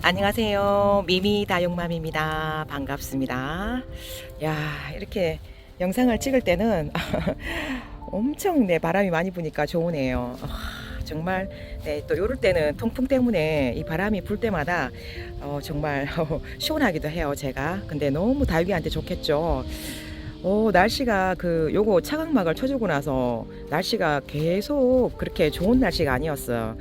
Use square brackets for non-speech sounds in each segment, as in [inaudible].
안녕하세요. 미미 다육맘입니다. 반갑습니다. 야, 이렇게 영상을 찍을 때는 [laughs] 엄청 네, 바람이 많이 부니까 좋으네요. 아, 정말 네, 또 요럴 때는 통풍 때문에 이 바람이 불 때마다 어, 정말 [laughs] 시원하기도 해요, 제가. 근데 너무 다육이한테 좋겠죠. 오, 날씨가 그 요거 차광막을 쳐주고 나서 날씨가 계속 그렇게 좋은 날씨가 아니었어요.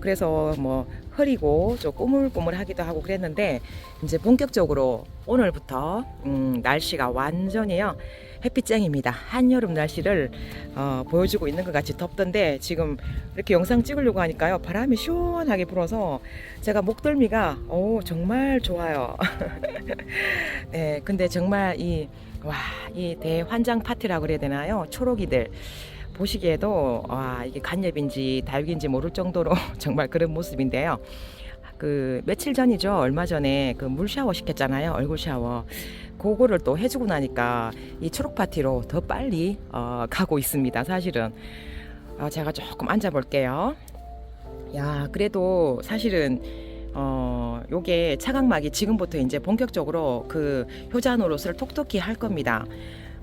그래서 뭐 흐리고 좀 꾸물꾸물하기도 하고 그랬는데 이제 본격적으로 오늘부터 음, 날씨가 완전히요 햇빛쟁입니다. 한여름 날씨를 어, 보여주고 있는 것 같이 덥던데 지금 이렇게 영상 찍으려고 하니까요 바람이 시원하게 불어서 제가 목덜미가 오 정말 좋아요. [laughs] 네, 근데 정말 이 와, 이 대환장 파티라고 그래야 되나요? 초록이들. 보시기에도 와 이게 간엽인지 다육인지 모를 정도로 [laughs] 정말 그런 모습인데요. 그 며칠 전이죠. 얼마 전에 그 물 샤워 시켰잖아요. 얼굴 샤워. 그거를 또 해주고 나니까 이 초록 파티로 더 빨리 어, 가고 있습니다. 사실은 어, 제가 조금 앉아 볼게요. 야 그래도 사실은 어 요게 차각막이 지금부터 이제 본격적으로 그 효자 노릇을 톡톡히 할 겁니다.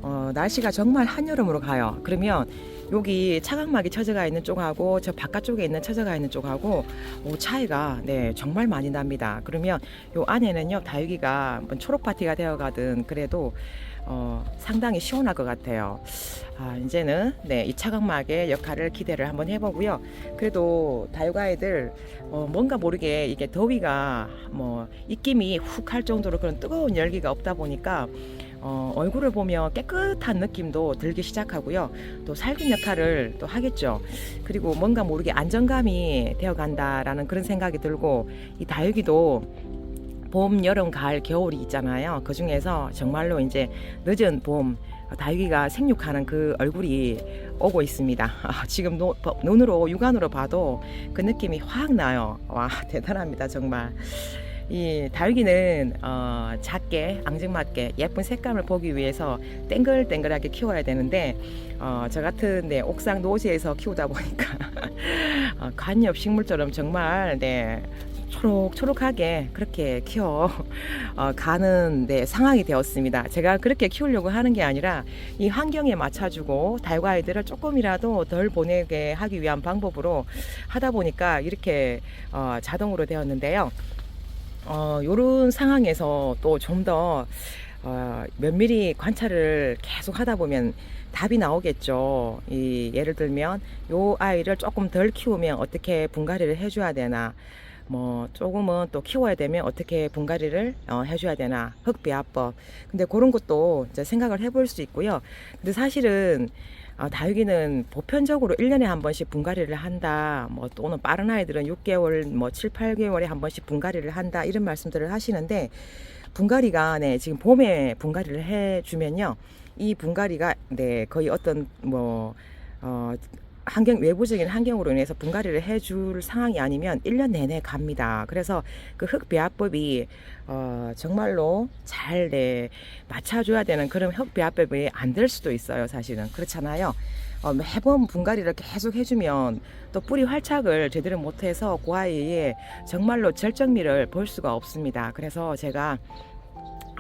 어, 날씨가 정말 한여름으로 가요. 그러면 여기 차각막이 쳐져가 있는 쪽하고 저 바깥쪽에 있는 쳐져가 있는 쪽하고 오, 차이가 네 정말 많이 납니다. 그러면 요 안에는요 다육이가 뭐 초록 파티가 되어가든 그래도 어, 상당히 시원할 것 같아요. 아, 이제는 네, 이 차각막의 역할을 기대를 한번 해보고요. 그래도 다육아이들 어, 뭔가 모르게 이게 더위가 뭐 입김이 훅 할 정도로 그런 뜨거운 열기가 없다 보니까 어, 얼굴을 보면 깨끗한 느낌도 들기 시작하고요. 또 살균 역할을 또 하겠죠. 그리고 뭔가 모르게 안정감이 되어 간다라는 그런 생각이 들고 이 다육이도 봄, 여름, 가을, 겨울이 있잖아요. 그 중에서 정말로 이제 늦은 봄 다육이가 생육하는 그 얼굴이 오고 있습니다. 아, 지금 노, 눈으로 육안으로 봐도 그 느낌이 확 나요. 와 대단합니다 정말. 이 다육이는 어, 작게 앙증맞게 예쁜 색감을 보기 위해서 땡글땡글하게 키워야 되는데 어, 저 같은 네, 옥상 노지에서 키우다 보니까 [laughs] 어, 관엽 식물처럼 정말 네, 초록초록하게 그렇게 키워 어, 가는 네, 상황이 되었습니다. 제가 그렇게 키우려고 하는 게 아니라 이 환경에 맞춰주고 달과 아이들을 조금이라도 덜 보내게 하기 위한 방법으로 하다 보니까 이렇게 어, 자동으로 되었는데요. 어, 요런 상황에서 또 좀 더 어, 면밀히 관찰을 계속 하다 보면 답이 나오겠죠. 이 예를 들면 요 아이를 조금 덜 키우면 어떻게 분갈이를 해줘야 되나. 뭐 조금은 또 키워야 되면 어떻게 분갈이를 어, 해줘야 되나 흙비화법 근데 그런 것도 이제 생각을 해볼 수 있고요 근데 사실은 어, 다육이는 보편적으로 1년에 한 번씩 분갈이를 한다. 뭐 또는 빠른 아이들은 6개월 뭐 7, 8개월에 한 번씩 분갈이를 한다. 이런 말씀들을 하시는데 분갈이가 네 지금 봄에 분갈이를 해 주면요. 이 분갈이가 네 거의 어떤 뭐 어, 환경 외부적인 환경으로 인해서 분갈이를 해줄 상황이 아니면 1년 내내 갑니다. 그래서 그 흙배합법이 어, 정말로 잘 네, 맞춰줘야 되는 그런 흙배합법이 안 될 수도 있어요. 사실은 그렇잖아요. 어, 매번 분갈이를 계속 해주면 또 뿌리 활착을 제대로 못해서 그 아이의 정말로 절정미를 볼 수가 없습니다. 그래서 제가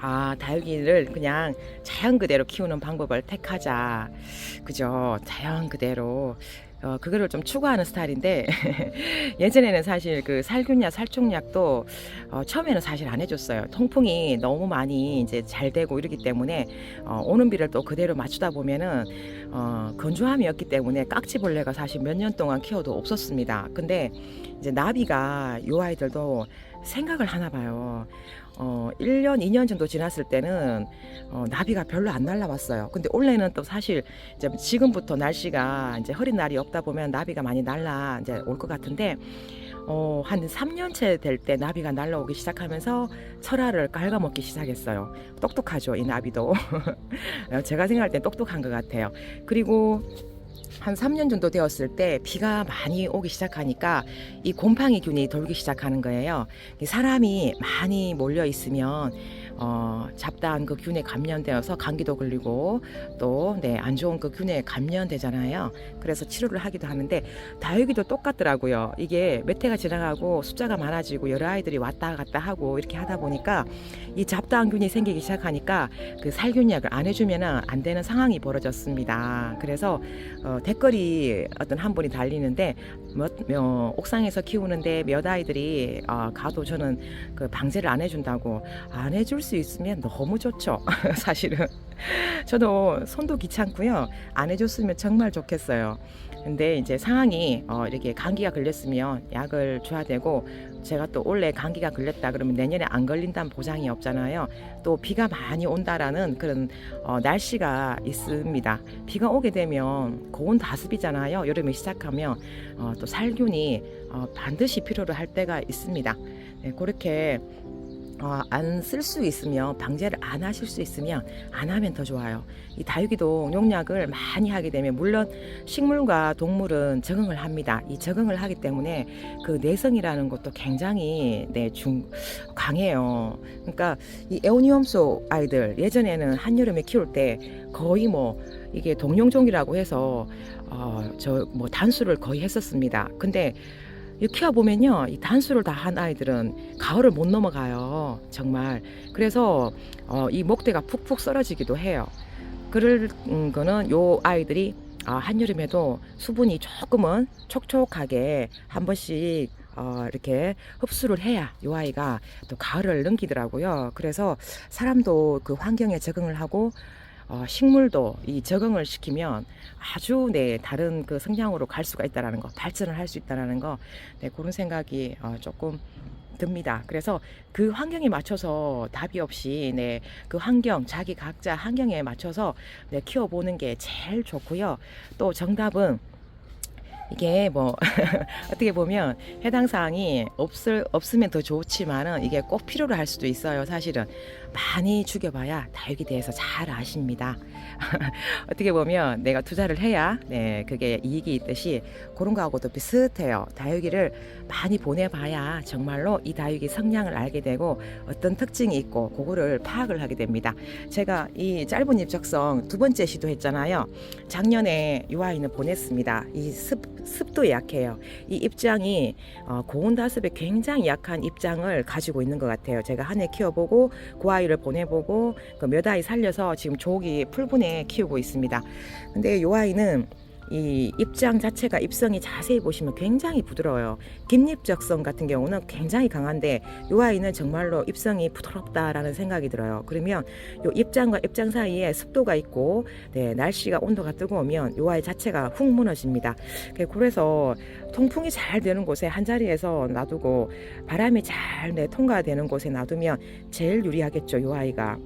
아, 다육이를 그냥 자연 그대로 키우는 방법을 택하자. 그죠? 자연 그대로. 어, 그거를 좀 추구하는 스타일인데, [laughs] 예전에는 사실 그 살균약, 살충약도, 어, 처음에는 사실 안 해줬어요. 통풍이 너무 많이 이제 잘 되고 이러기 때문에, 어, 오는 비를 또 그대로 맞추다 보면은, 어, 건조함이었기 때문에 깍지벌레가 사실 몇 년 동안 키워도 없었습니다. 근데 이제 나비가 요 아이들도 생각을 하나 봐요. 어, 1년, 2년 정도 지났을 때는 어, 나비가 별로 안 날라왔어요. 근데 올해는 또 사실 이제 지금부터 날씨가 이제 흐린 날이 없다 보면 나비가 많이 날라 이제 올 것 같은데 어, 한 3년째 될 때 나비가 날라오기 시작하면서 철화를 갉아먹기 시작했어요. 똑똑하죠, 이 나비도. [laughs] 제가 생각할 땐 똑똑한 것 같아요. 그리고 한 3년 정도 되었을 때 비가 많이 오기 시작하니까 이 곰팡이균이 돌기 시작하는 거예요. 사람이 많이 몰려 있으면 어, 잡다한 그 균에 감염되어서 감기도 걸리고 또 네, 안 좋은 그 균에 감염되잖아요. 그래서 치료를 하기도 하는데 다육이도 똑같더라고요. 이게 몇 해가 지나가고 숫자가 많아지고 여러 아이들이 왔다 갔다 하고 이렇게 하다 보니까 이 잡다한 균이 생기기 시작하니까 그 살균약을 안 해주면 안 되는 상황이 벌어졌습니다. 그래서 어, 댓글이 어떤 한 분이 달리는데 몇, 어, 옥상에서 키우는데 몇 아이들이 어, 가도 저는 그 방제를 안 해준다고 안 해줄 수 있으면 너무 좋죠. [laughs] 사실은 저도 손도 귀찮고요. 안 해줬으면 정말 좋겠어요. 근데 이제 상황이 어, 이렇게 감기가 걸렸으면 약을 줘야 되고 제가 또 올해 감기가 걸렸다 그러면 내년에 안 걸린다는 보장이 없잖아요. 또 비가 많이 온다라는 그런 어, 날씨가 있습니다. 비가 오게 되면 고온 다습이잖아요. 여름이 시작하면 어, 또 살균이 어, 반드시 필요로 할 때가 있습니다. 네, 그렇게 어, 안쓸 수 있으면 방제를 안 하실 수 있으면 안 하면 더 좋아요. 이 다육이도 용약을 많이 하게 되면 물론 식물과 동물은 적응을 합니다. 이 적응을 하기 때문에 그 내성이라는 것도 굉장히 네, 중 강해요. 그러니까 이 에오니엄소 아이들 예전에는 한여름에 키울 때 거의 뭐 이게 동룡종이라고 해서 어, 저 뭐 단수를 거의 했었습니다. 근데 이 키워 보면요, 이 단수를 다 한 아이들은 가을을 못 넘어가요. 정말. 그래서 어, 이 목대가 푹푹 썰어지기도 해요. 그럴 음, 거는 요 아이들이 아, 한여름에도 수분이 조금은 촉촉하게 한 번씩 어, 이렇게 흡수를 해야 요 아이가 또 가을을 넘기더라고요. 그래서 사람도 그 환경에 적응을 하고 어, 식물도 이 적응을 시키면 아주 네 다른 그 성장으로 갈 수가 있다라는 거, 발전을 할 수 있다라는 거, 네 그런 생각이 어, 조금 듭니다. 그래서 그 환경에 맞춰서 답이 없이 네 그 환경 자기 각자 환경에 맞춰서 네, 키워보는 게 제일 좋고요. 또 정답은 이게 뭐 [laughs] 어떻게 보면 해당 사항이 없을 없으면 더 좋지만은 이게 꼭 필요로 할 수도 있어요. 사실은 많이 죽여봐야 다육에 대해서 잘 아십니다. [laughs] 어떻게 보면 내가 투자를 해야 네 그게 이익이 있듯이 그런 거하고도 비슷해요. 다육이를 많이 보내봐야 정말로 이 다육이 성향을 알게 되고 어떤 특징이 있고 그거를 파악을 하게 됩니다. 제가 이 짧은 입적성 두 번째 시도했잖아요. 작년에 이 아이는 보냈습니다. 이 습, 습도 약해요. 이 입장이 어, 고온 다습에 굉장히 약한 입장을 가지고 있는 것 같아요. 제가 한 해 키워보고 그 아이 를 보내보고 그 몇 아이 살려서 지금 조기 풀분에 키우고 있습니다. 근데 이 아이는 이 입장 자체가 입성이 자세히 보시면 굉장히 부드러워요. 긴입적성 같은 경우는 굉장히 강한데 이 아이는 정말로 입성이 부드럽다라는 생각이 들어요. 그러면 이 입장과 입장 사이에 습도가 있고 네, 날씨가 온도가 뜨거우면 이 아이 자체가 훅 무너집니다. 그래서 통풍이 잘 되는 곳에 한 자리에서 놔두고 바람이 잘 네, 통과되는 곳에 놔두면 제일 유리하겠죠. 이 아이가.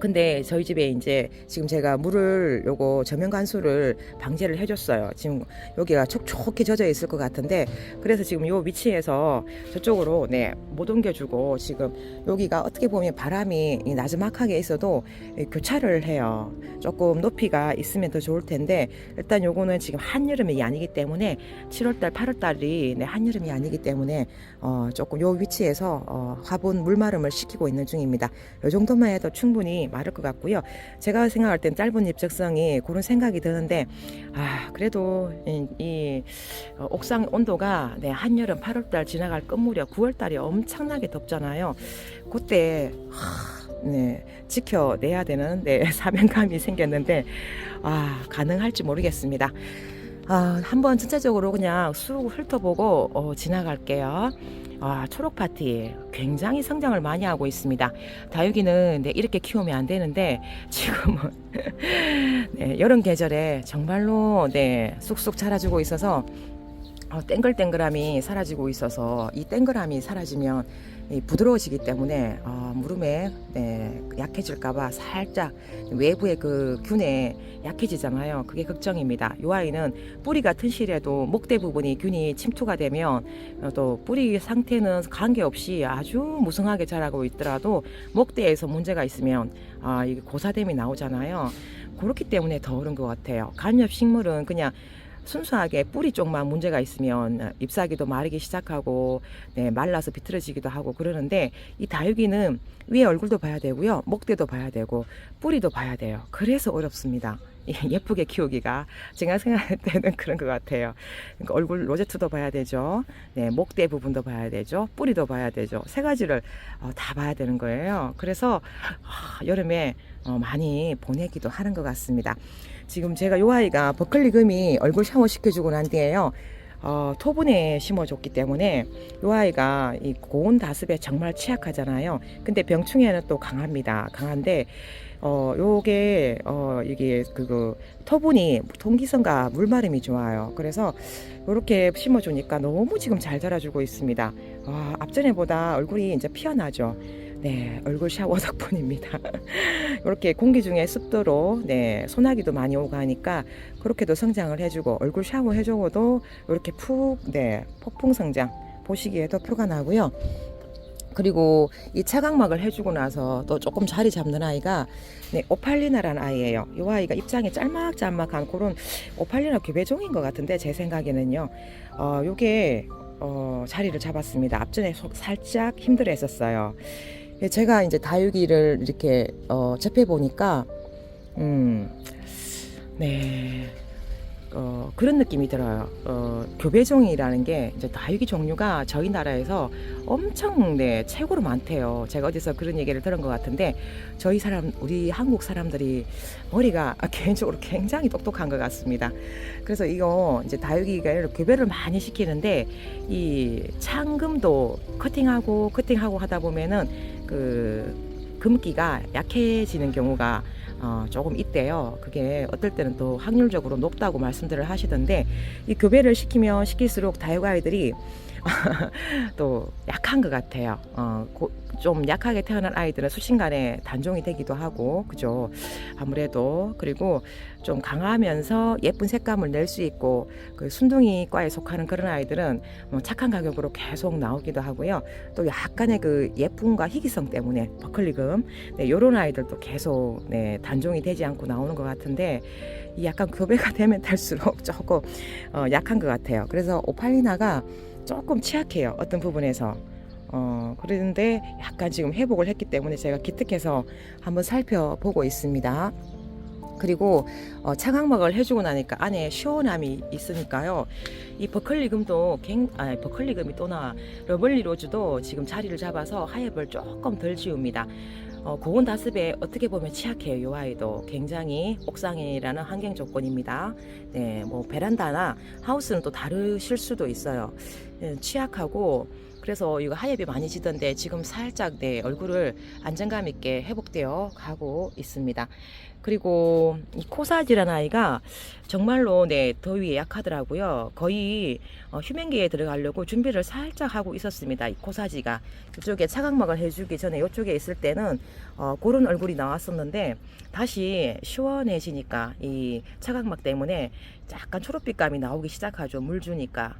근데 저희 집에 이제 지금 제가 물을 요거 저면 관수를 방제를 해줬어요. 지금 여기가 촉촉히 젖어 있을 것 같은데 그래서 지금 요 위치에서 저쪽으로 네 못 옮겨주고 지금 여기가 어떻게 보면 바람이 이 나지막하게 있어도 이 교차를 해요. 조금 높이가 있으면 더 좋을 텐데 일단 요거는 지금 한여름이 아니기 때문에 7월달, 8월달이 네, 한여름이 아니기 때문에 어, 조금 요 위치에서 어, 화분 물마름을 시키고 있는 중입니다. 요 정도만 해도 충분히 마를 것 같고요. 제가 생각할 땐 짧은 입적성이 그런 생각이 드는데 아 그래도 이, 이 어, 옥상 온도가 네, 한여름 8월달 지나갈 끝무렵 9월달이 엄청나게 덥잖아요. 그때 하, 네, 지켜내야 되는 네, [laughs] 사명감이 생겼는데 아 가능할지 모르겠습니다. 아, 한번 전체적으로 그냥 쑥 훑어보고 어, 지나갈게요. 아, 초록 파티 굉장히 성장을 많이 하고 있습니다. 다육이는 네, 이렇게 키우면 안 되는데 [laughs] 지금은 [laughs] 네, 여름 계절에 정말로 네, 쑥쑥 자라주고 있어서 어, 땡글땡글함이 사라지고 있어서 이 땡글함이 사라지면 이 부드러워지기 때문에 어, 무릎에 네, 약해질까봐 살짝 외부의 그 균에 약해지잖아요. 그게 걱정입니다. 이 아이는 뿌리가 튼실해도 목대 부분이 균이 침투가 되면 어, 또 뿌리 상태는 관계없이 아주 무성하게 자라고 있더라도 목대에서 문제가 있으면 아, 이게 고사됨이 나오잖아요. 그렇기 때문에 더 그런 것 같아요. 간엽 식물은 그냥 순수하게 뿌리 쪽만 문제가 있으면 어, 잎사귀도 마르기 시작하고 네, 말라서 비틀어지기도 하고 그러는데 이 다육이는 위에 얼굴도 봐야 되고요. 목대도 봐야 되고 뿌리도 봐야 돼요. 그래서 어렵습니다. 예쁘게 키우기가 제가 생각할 때는 [laughs] 그런 것 같아요. 그러니까 얼굴 로제트도 봐야 되죠. 네, 목대 부분도 봐야 되죠. 뿌리도 봐야 되죠. 세 가지를 어, 다 봐야 되는 거예요. 그래서 아, 여름에 어, 많이 보내기도 하는 것 같습니다. 지금 제가 요 아이가 버클리 금이 얼굴 샤워 시켜주고 난 뒤에요. 어, 토분에 심어줬기 때문에 요 아이가 이 고온 다습에 정말 취약하잖아요. 근데 병충해는 또 강합니다. 강한데 어, 요게 어, 이게 그그 토분이 통기성과 물마름이 좋아요. 그래서 이렇게 심어주니까 너무 지금 잘 자라주고 있습니다. 와, 앞전에보다 얼굴이 이제 피어나죠. 네, 얼굴 샤워 [laughs] 덕분입니다. 이렇게 공기 중에 습도로 네, 소나기도 많이 오고 하니까 그렇게도 성장을 해주고 얼굴 샤워 해주고도 이렇게 푹 네, 폭풍 성장 보시기에도 표가 나고요. 그리고 이 차각막을 해주고 나서 또 조금 자리 잡는 아이가 네, 오팔리나라는 아이예요. 이 아이가 입장이 짤막짤막한 그런 오팔리나 교배종인 것 같은데 제 생각에는요. 어, 요게 어, 자리를 잡았습니다. 앞전에 속 살짝 힘들어 했었어요. 예, 제가 이제 다육이를 이렇게 어, 접해 보니까 음, 네. 어, 그런 느낌이 들어요. 어, 교배종이라는 게 이제 다육이 종류가 저희 나라에서 엄청 네, 최고로 많대요. 제가 어디서 그런 얘기를 들은 것 같은데 저희 사람 우리 한국 사람들이 머리가 [laughs] 개인적으로 굉장히 똑똑한 것 같습니다. 그래서 이거 이제 다육이가 교배를 많이 시키는데 이 창금도 커팅하고 커팅하고 하다 보면은 그 금기가 약해지는 경우가 어, 조금 있대요. 그게 어떨 때는 또 확률적으로 높다고 말씀들을 하시던데 이 교배를 시키면 시킬수록 다육 아이들이 [laughs] 또 약한 것 같아요. 어, 고, 좀 약하게 태어난 아이들은 수신간에 단종이 되기도 하고, 그죠? 아무래도 그리고 좀 강하면서 예쁜 색감을 낼 수 있고, 그 순둥이과에 속하는 그런 아이들은 뭐 착한 가격으로 계속 나오기도 하고요. 또 약간의 그 예쁨과 희귀성 때문에 버클리금, 네, 요런 아이들도 계속 네, 단종이 되지 않고 나오는 것 같은데, 이 약간 교배가 [laughs] 되면 될수록 조금 어, 약한 것 같아요. 그래서 오팔리나가 조금 취약해요. 어떤 부분에서. 어, 그런데 약간 지금 회복을 했기 때문에 제가 기특해서 한번 살펴보고 있습니다. 그리고 어, 차각막을 해주고 나니까 안에 시원함이 있으니까요. 이 버클리금도 갱, 아, 버클리금이 또나 러블리 로즈도 지금 자리를 잡아서 하엽을 조금 덜 지웁니다. 어, 고온 다습에 어떻게 보면 취약해요. 이 아이도 굉장히 옥상이라는 환경 조건입니다. 네, 뭐 베란다나 하우스는 또 다르실 수도 있어요. 예, 취약하고 그래서 이거 하엽이 많이 지던데 지금 살짝 내 얼굴을 안정감 있게 회복되어 가고 있습니다. 그리고 이 코사지라는 아이가 정말로 네 더위에 약하더라고요. 거의 어, 휴men기에 들어가려고 준비를 살짝 하고 있었습니다. 이 코사지가 이쪽에 차각막을 해주기 전에 이쪽에 있을 때는 어, 그런 얼굴이 나왔었는데 다시 시원해지니까 이 차각막 때문에 약간 초록빛감이 나오기 시작하죠. 물 주니까.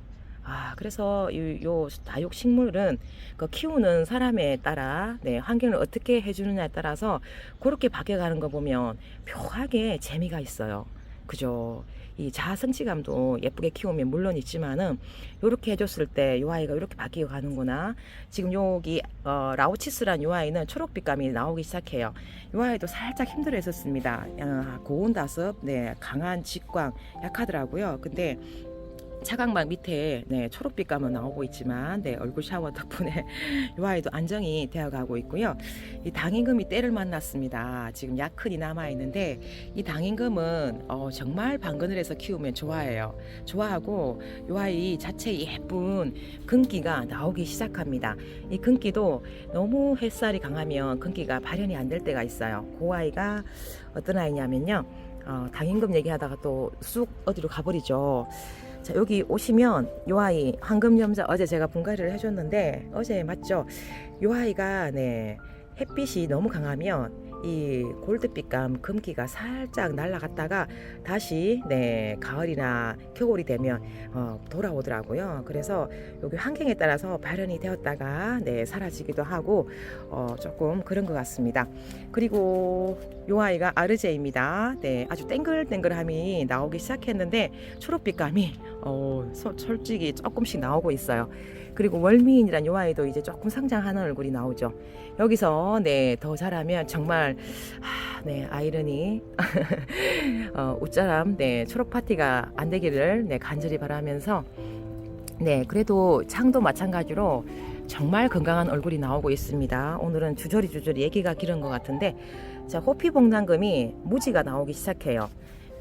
아, 그래서 이, 요 다육 식물은 그 키우는 사람에 따라 네, 환경을 어떻게 해주느냐에 따라서 그렇게 바뀌어가는 거 보면 묘하게 재미가 있어요. 그죠? 이 자아성취감도 예쁘게 키우면 물론 있지만은 요렇게 해줬을 때 요 아이가 이렇게 바뀌어 가는구나. 지금 여기 어, 라우치스란 요 아이는 초록빛감이 나오기 시작해요. 요 아이도 살짝 힘들어 했었습니다. 아, 고온 다습, 네, 강한 직광 약하더라고요. 근데 차각막 밑에 네, 초록빛 감은 나오고 있지만 네, 얼굴 샤워 덕분에 [laughs] 이 아이도 안정이 되어가고 있고요. 이 당임금이 때를 만났습니다. 지금 약흔이 남아 있는데 이 당임금은 어, 정말 방근을 해서 키우면 좋아해요. 좋아하고 이 아이 자체 예쁜 금기가 나오기 시작합니다. 이 금기도 너무 햇살이 강하면 금기가 발현이 안 될 때가 있어요. 그 아이가 어떤 아이냐면요. 어, 당임금 얘기하다가 또 쑥 어디로 가버리죠. 자, 여기 오시면 요 아이 황금염자 어제 제가 분갈이를 해줬는데 어제 맞죠? 요 아이가 네 햇빛이 너무 강하면 이 골드빛감 금기가 살짝 날아갔다가 다시 네 가을이나 겨울이 되면 어, 돌아오더라고요. 그래서 여기 환경에 따라서 발현이 되었다가 네 사라지기도 하고 어, 조금 그런 것 같습니다. 그리고 요 아이가 아르제입니다. 네 아주 땡글땡글함이 나오기 시작했는데 초록빛감이 어, 소- 솔직히 조금씩 나오고 있어요. 그리고 월미인이란 요 아이도 이제 조금 성장하는 얼굴이 나오죠. 여기서 네 더 자라면 정말 하, 네 아이러니 [laughs] 어, 웃자람 네 초록 파티가 안 되기를 네 간절히 바라면서 네 그래도 창도 마찬가지로 정말 건강한 얼굴이 나오고 있습니다. 오늘은 주저리 주저리 얘기가 길은 것 같은데 자 호피봉당금이 무지가 나오기 시작해요.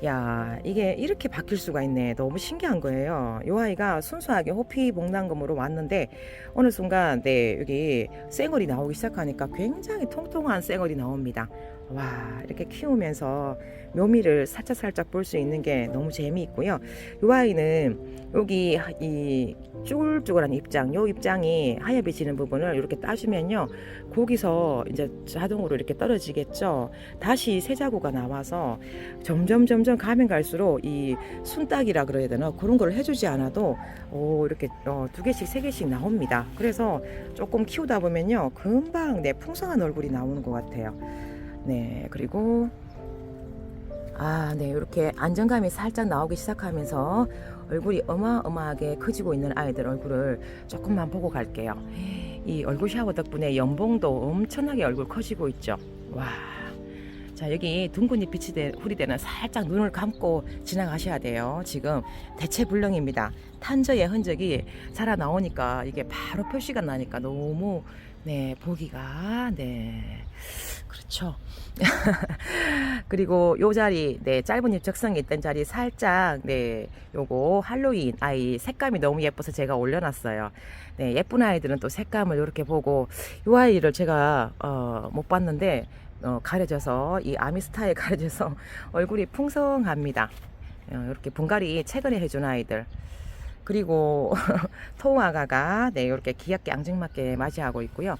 야 이게 이렇게 바뀔 수가 있네. 너무 신기한 거예요. 이 아이가 순수하게 호피 복랑금으로 왔는데 어느 순간 네 여기 쌩얼이 나오기 시작하니까 굉장히 통통한 쌩얼이 나옵니다. 와 이렇게 키우면서 묘미를 살짝살짝 볼 수 있는 게 너무 재미있고요 이 아이는 여기 이 쭈글쭈글한 입장 요 입장이 하얗게 지는 부분을 이렇게 따주면요 거기서 이제 자동으로 이렇게 떨어지겠죠 다시 새 자구가 나와서 점점 점점 가면 갈수록 이 순딱이라 그래야 되나 그런 걸 해주지 않아도 오, 이렇게 어, 두 개씩 세 개씩 나옵니다. 그래서 조금 키우다 보면요 금방 내 풍성한 얼굴이 나오는 것 같아요. 네 그리고 아, 네, 이렇게 안정감이 살짝 나오기 시작하면서 얼굴이 어마어마하게 커지고 있는 아이들 얼굴을 조금만 보고 갈게요. 이 얼굴 샤워 덕분에 연봉도 엄청나게 얼굴 커지고 있죠. 와. 자, 여기 둥근잎 빛이 되, 후리대는 살짝 눈을 감고 지나가셔야 돼요. 지금 대체불능입니다. 탄저의 흔적이 살아 나오니까 이게 바로 표시가 나니까 너무 네, 보기가 네. 그렇죠. [laughs] 그리고 요 자리, 네, 짧은 잎 적성이 있던 자리 살짝, 네, 요거 할로윈 아이 색감이 너무 예뻐서 제가 올려놨어요. 네, 예쁜 아이들은 또 색감을 이렇게 보고, 요 아이를 제가, 어, 못 봤는데, 어, 가려져서, 이 아미 스타일 [laughs] 가려져서 얼굴이 풍성합니다. 어, 이렇게 분갈이 최근에 해준 아이들. 그리고 [laughs] 토우아가가, 네, 이렇게 귀엽게 앙증맞게 맞이하고 있고요.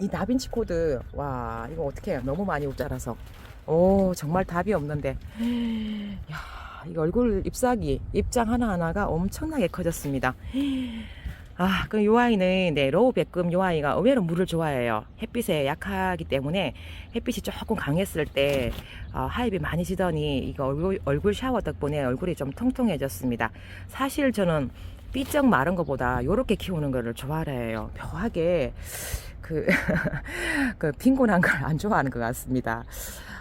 이 다빈치 코드 와 이거 어떻게 해요? 너무 많이 웃자라서. 오 정말 답이 없는데. [gasps] 야 이거 얼굴 잎사귀 입장 하나하나가 엄청나게 커졌습니다 아, 그요 아이는 네, 로우 백금 요 아이가 의외로 물을 좋아해요. 햇빛에 약하기 때문에 햇빛이 조금 강했을 때 어, 하입이 많이 지더니 이거 얼굴, 얼굴 샤워 덕분에 얼굴이 좀 통통해졌습니다. 사실 저는 삐쩍 마른 것보다 요렇게 키우는 거를 좋아해요. 묘하게 그, [laughs] 그 빈곤한 걸 안 좋아하는 것 같습니다.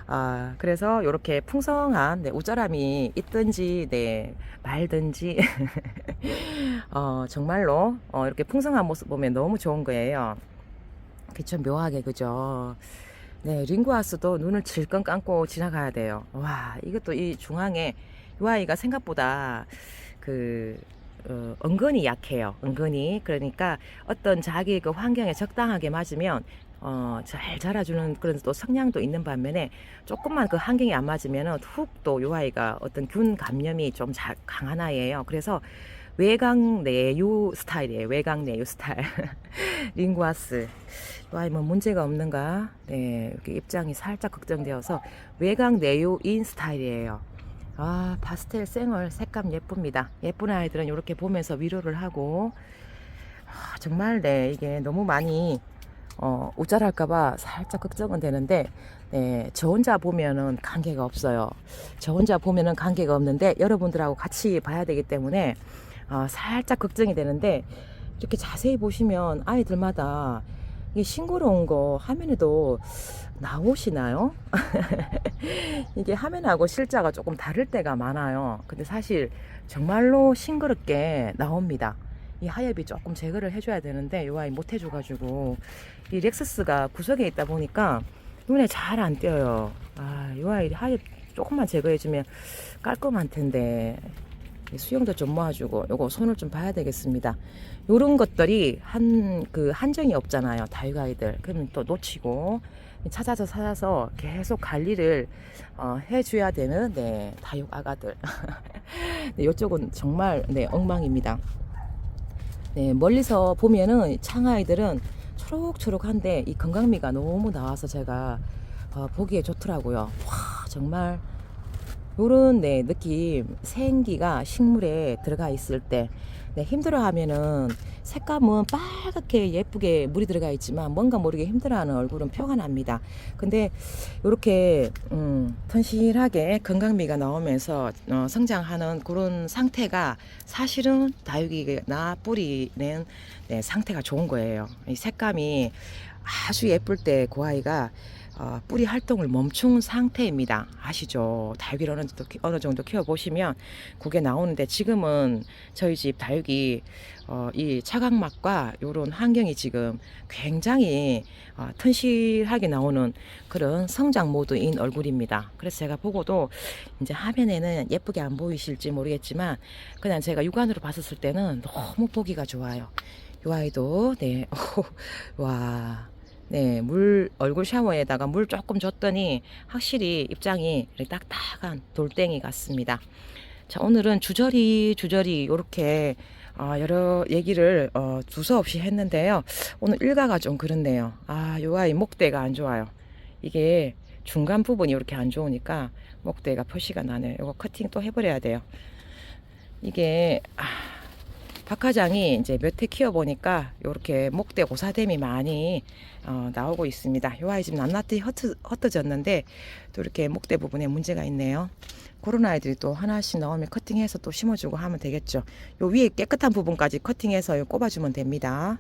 아, 그래서 이렇게 풍성한 네, 웃자람이 있든지 네, 말든지 [laughs] 어, 정말로 어, 이렇게 풍성한 모습 보면 너무 좋은 거예요. 그쵸 묘하게 그죠. 네, 링구아스도 눈을 질끈 감고 지나가야 돼요. 와, 이것도 이 중앙에 이 아이가 생각보다 그 어, 은근히 약해요. 은근히 그러니까 어떤 자기 그 환경에 적당하게 맞으면 어, 잘 자라주는 그런 또 성향도 있는 반면에 조금만 그 환경이 안 맞으면은 훅또 요 아이가 어떤 균 감염이 좀 자, 강한 아이예요. 그래서 외강 내유 스타일이에요. 외강 내유 스타일. [laughs] 링구아스. 요 아이 뭐 문제가 없는가? 네, 이렇게 입장이 살짝 걱정되어서 외강 내유인 스타일이에요. 아, 파스텔 생얼 색감 예쁩니다. 예쁜 아이들은 이렇게 보면서 위로를 하고 아, 정말 네, 이게 너무 많이 어, 우짤할까봐 살짝 걱정은 되는데, 네, 저 혼자 보면은 관계가 없어요. 저 혼자 보면은 관계가 없는데, 여러분들하고 같이 봐야 되기 때문에, 어, 살짝 걱정이 되는데, 이렇게 자세히 보시면 아이들마다 이게 싱그러운 거 화면에도 나오시나요? [laughs] 이게 화면하고 실자가 조금 다를 때가 많아요. 근데 사실 정말로 싱그럽게 나옵니다. 이 하엽이 조금 제거를 해줘야 되는데 요 아이 못 해줘가지고 이 렉서스가 구석에 있다 보니까 눈에 잘 안 띄어요. 아, 요 아이 하엽 조금만 제거해주면 깔끔할 텐데 이 수영도 좀 모아주고 요거 손을 좀 봐야 되겠습니다. 요런 것들이 한 그 한정이 없잖아요. 다육아이들 그러면 또 놓치고 찾아서 찾아서 계속 관리를 어, 해줘야 되는 네 다육 아가들. [laughs] 네, 이쪽은 정말 네 엉망입니다. 네, 멀리서 보면은 창아이들은 초록초록한데 이 건강미가 너무 나와서 제가 어, 보기에 좋더라고요. 와 정말 요런 네 느낌 생기가 식물에 들어가 있을 때 네, 힘들어하면은 색감은 빨갛게 예쁘게 물이 들어가 있지만 뭔가 모르게 힘들어하는 얼굴은 표가 납니다. 근데 이렇게 음, 튼실하게 건강미가 나오면서 어, 성장하는 그런 상태가 사실은 다육이나 뿌리는 네, 상태가 좋은 거예요. 이 색감이 아주 예쁠 때 그 아이가 어, 뿌리 활동을 멈춘 상태입니다. 아시죠? 다육이를 어느 정도, 키- 어느 정도 키워보시면 그게 나오는데 지금은 저희 집 다육이 어, 이 차각막과 이런 환경이 지금 굉장히 어, 튼실하게 나오는 그런 성장 모드인 얼굴입니다. 그래서 제가 보고도 이제 화면에는 예쁘게 안 보이실지 모르겠지만 그냥 제가 육안으로 봤었을 때는 너무 보기가 좋아요. 이 아이도 네, [laughs] 와. 네, 물 얼굴 샤워에다가 물 조금 줬더니 확실히 입장이 딱딱한 돌덩이 같습니다. 자, 오늘은 주저리 주저리 이렇게 어, 여러 얘기를 어, 두서없이 했는데요. 오늘 일가가 좀 그렇네요. 아, 요 아이 목대가 안 좋아요. 이게 중간 부분이 이렇게 안 좋으니까 목대가 표시가 나네요. 이거 커팅 또 해버려야 돼요. 이게 아, 박하장이 이제 몇 해 키워보니까 이렇게 목대 고사됨이 많이 어, 나오고 있습니다. 요 아이 지금 낱낱이 흩어, 흩어졌는데 또 이렇게 목대 부분에 문제가 있네요. 그런 아이들이 또 하나씩 나오면 커팅해서 또 심어주고 하면 되겠죠. 요 위에 깨끗한 부분까지 커팅해서 요 꼽아주면 됩니다.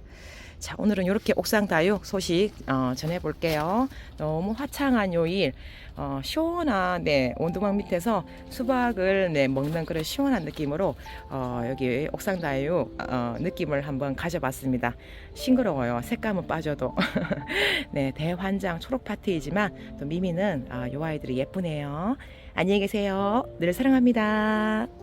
자, 오늘은 이렇게 옥상 다육 소식 어, 전해볼게요. 너무 화창한 요일, 어, 시원한 네, 온두막 밑에서 수박을 네, 먹는 그런 시원한 느낌으로 어, 여기 옥상 다육 어, 느낌을 한번 가져봤습니다. 싱그러워요. 색감은 빠져도. [laughs] 네, 대환장 초록 파트이지만 또 미미는 어, 요 아이들이 예쁘네요. 안녕히 계세요. 늘 사랑합니다.